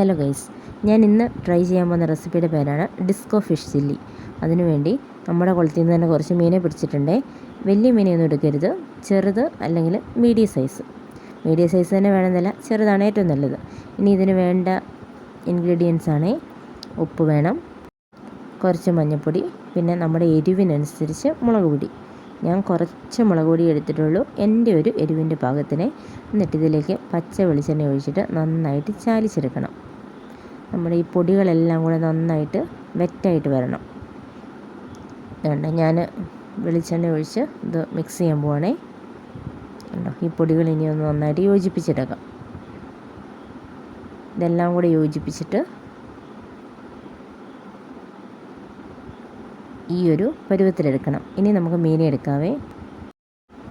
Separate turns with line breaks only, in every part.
Hello guys ഞാൻ ഇന്ന് try ചെയ്യാൻ പോകുന്ന റെസിപ്പിയുടെ പേരാണ് ഡിസ്കോ ഫിഷ് ചില്ലി. അതിനുവേണ്ടി നമ്മുടെ കുളത്തിൽ നിന്ന് തന്നെ കുറച്ച് മീനെ പിടിച്ചിട്ടുണ്ട്. വലിയ മീനെയൊന്നും എടുക്കരുത്. ചെറുത് അല്ലെങ്കിൽ മീഡിയം സൈസ് മീഡിയം സൈസ് തന്നെ വേണമെന്നില്ല ചെറുതാണ് ഏറ്റവും നല്ലത്. ഇനി ഇതിന് വേണ്ട ഇൻഗ്രീഡിയൻസ് ആണ് ഉപ്പ് വേണം കുറച്ച് മഞ്ഞൾപ്പൊടി പിന്നെ നമ്മുടെ എരിവിനനുസരിച്ച് മുളക് പൊടി. ഞാൻ കുറച്ച് മുളക് പൊടി എടുത്തിട്ടുള്ളൂ. എന്റെ ഒരു എരിവിന്റെ പാകത്തിന്. എന്നിട്ട് ഇതിലേക്ക് പച്ച വെളിച്ചെണ്ണ ഒഴിച്ചിട്ട് നന്നായിട്ട് ചാലിച്ചെടുക്കണം. നമ്മുടെ ഈ പൊടികളെല്ലാം കൂടെ നന്നായിട്ട് വെറ്റായിട്ട് വരണം. വേണ്ട ഞാൻ വെളിച്ചെണ്ണ ഒഴിച്ച് ഇത് മിക്സ് ചെയ്യാൻ പോവാണേ. കണ്ടോ ഈ പൊടികൾ ഇനി ഒന്ന് നന്നായിട്ട് യോജിപ്പിച്ചെടുക്കാം. ഇതെല്ലാം കൂടെ യോജിപ്പിച്ചിട്ട് ഈ ഒരു പരുവത്തിലെടുക്കണം ഇനി നമുക്ക് മീനെ എടുക്കാവേ.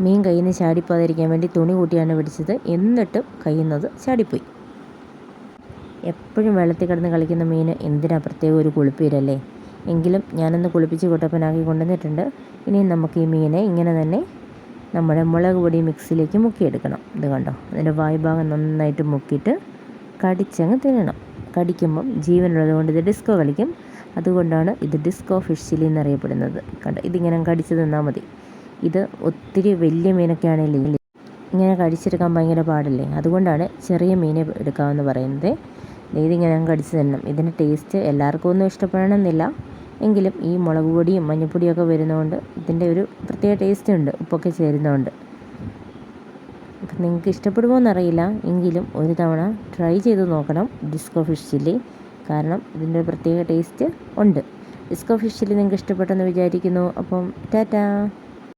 മീൻ കയ്യിൽ നിന്ന് ചാടിപ്പോകാതിരിക്കാൻ വേണ്ടി തുണി കൂട്ടിയാണ് പിടിച്ചത്. എന്നിട്ടും കയ്യിൽ നിന്ന് ചാടിപ്പോയി. എപ്പോഴും വെള്ളത്തിൽ കിടന്ന് കളിക്കുന്ന മീൻ എന്തിനാ പ്രത്യേക ഒരു കുളിപ്പീരല്ലേ? എങ്കിലും ഞാനൊന്ന് കുളിപ്പിച്ച് കുട്ടപ്പനാക്കി കൊണ്ടുവന്നിട്ടുണ്ട്. ഇനി നമുക്ക് ഈ മീനെ ഇങ്ങനെ തന്നെ നമ്മുടെ മുളക് പൊടി മിക്സിയിലേക്ക് മുക്കിയെടുക്കണം. ഇത് കണ്ടോ? അതിന്റെ വായ്ഭാഗം നന്നായിട്ട് മുക്കിയിട്ട് കടിച്ചങ്ങ് തിന്നണം. കടിക്കുമ്പം ജീവനുള്ളത് കൊണ്ട് ഇത് ഡിസ്കോ കളിക്കും. അതുകൊണ്ടാണ് ഇത് ഡിസ്കോ ഫിഷ് ചില്ലി എന്നറിയപ്പെടുന്നത്. കണ്ടോ? ഇതിങ്ങനെ കടിച്ച് തിന്നാൽ മതി. ഇത് ഒത്തിരി വലിയ മീനൊക്കെ ആണെങ്കിൽ ഇങ്ങനെ കടിച്ചെടുക്കാൻ ഭയങ്കര പാടല്ലേ? അതുകൊണ്ടാണ് ചെറിയ മീനെ എടുക്കാമെന്ന് പറയുന്നത്. ഇതിങ്ങനെ കടിച്ച് തരണം. ഇതിന്റെ ടേസ്റ്റ് എല്ലാവർക്കും ഒന്നും ഇഷ്ടപ്പെടണമെന്നില്ല. എങ്കിലും ഈ മുളക് പൊടിയും മഞ്ഞൾപ്പൊടിയൊക്കെ വരുന്നതുകൊണ്ട് ഇതിന്റെ ഒരു പ്രത്യേക ടേസ്റ്റ് ഉണ്ട്. ഉപ്പൊക്കെ ചേരുന്നതുകൊണ്ട്. അപ്പം നിങ്ങൾക്ക് ഇഷ്ടപ്പെടുമോ എന്നറിയില്ല. എങ്കിലും ഒരു തവണ ട്രൈ ചെയ്ത് നോക്കണം ഡിസ്കോ ഫിഷ് ചില്ലി കാരണം ഇതിന്റെ പ്രത്യേക ടേസ്റ്റ് ഉണ്ട്. ഡിസ്കോ ഫിഷ് ചില്ലി നിങ്ങൾക്ക് ഇഷ്ടപ്പെട്ടെന്ന് വിചാരിക്കുന്നു. അപ്പം ടാറ്റാ.